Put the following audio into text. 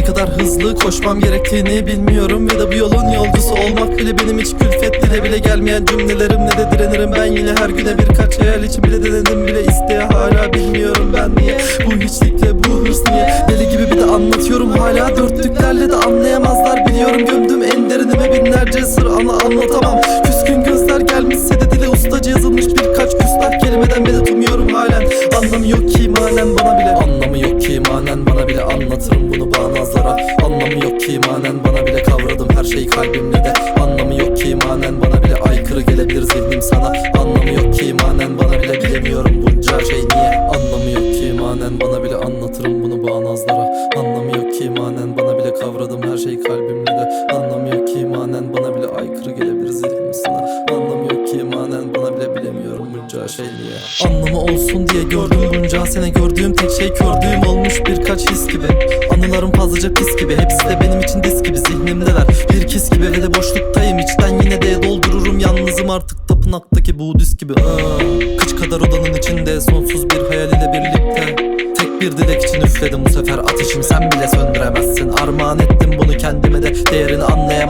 hızlı koşmam gerektiğini bilmiyorum Ve de bu yolun yolcusu olmak bile benim hiç külfet Dile bile gelmeyen cümlelerim ne de direnirim. Ben yine her güne birkaç hayal için bile denedim bile isteye hala bilmiyorum ben niye. Bu hiçlikle bu hırs niye? Deli gibi bir de anlatıyorum hala Dörtlüklerle de anlayamazlar. Biliyorum Gömdüm en derinime binlerce sır ana anlatamam. Küskün gözler gelmişse de dile ustaca yazılmış birkaç küstah kelimeden medet umuyorum halen. Anlamı yok ki manen bana bile Anlamı yok ki manen bana bile. Anlatırım bunu bağnazlara Anlamı yok ki manen bana bile kavradım her şey kalbimle de. Anlamı yok ki manen bana bile aykırı gelebilir zihnim sana. Anlamı yok ki manen bana bile bilemiyorum bunca şey. Niye? Anlamı yok ki manen bana bile anlatırım bunu bağnazlara. Anlamı yok ki manen bana bile kavradım her şey kalbimle de. Anlamı yok ki manen bana bile aykırı gelebilir zihnim sana. Anlamı yok ki manen bana bile bilemiyorum bunca şey. Niye? Anlamı olsun diye gördüm bunca sene gördüğüm tek şey kördüğüm olmuş birkaç his gibi. Anılarım fazlaca pis gibi. Hepsi de benim için dis gibi zihnimdeler. Bir kis gibi ve de boşluktayım. İçten yine de doldururum. Yalnızım artık tapınaktaki Budist gibi. Aa, Kıç kadar odanın içinde sonsuz bir hayal ile birlikte. Tek bir dilek için üfledim bu sefer. Ateşimi sen bile söndüremezsin. Armağan ettim bunu kendime de. Değerini anlayamazsın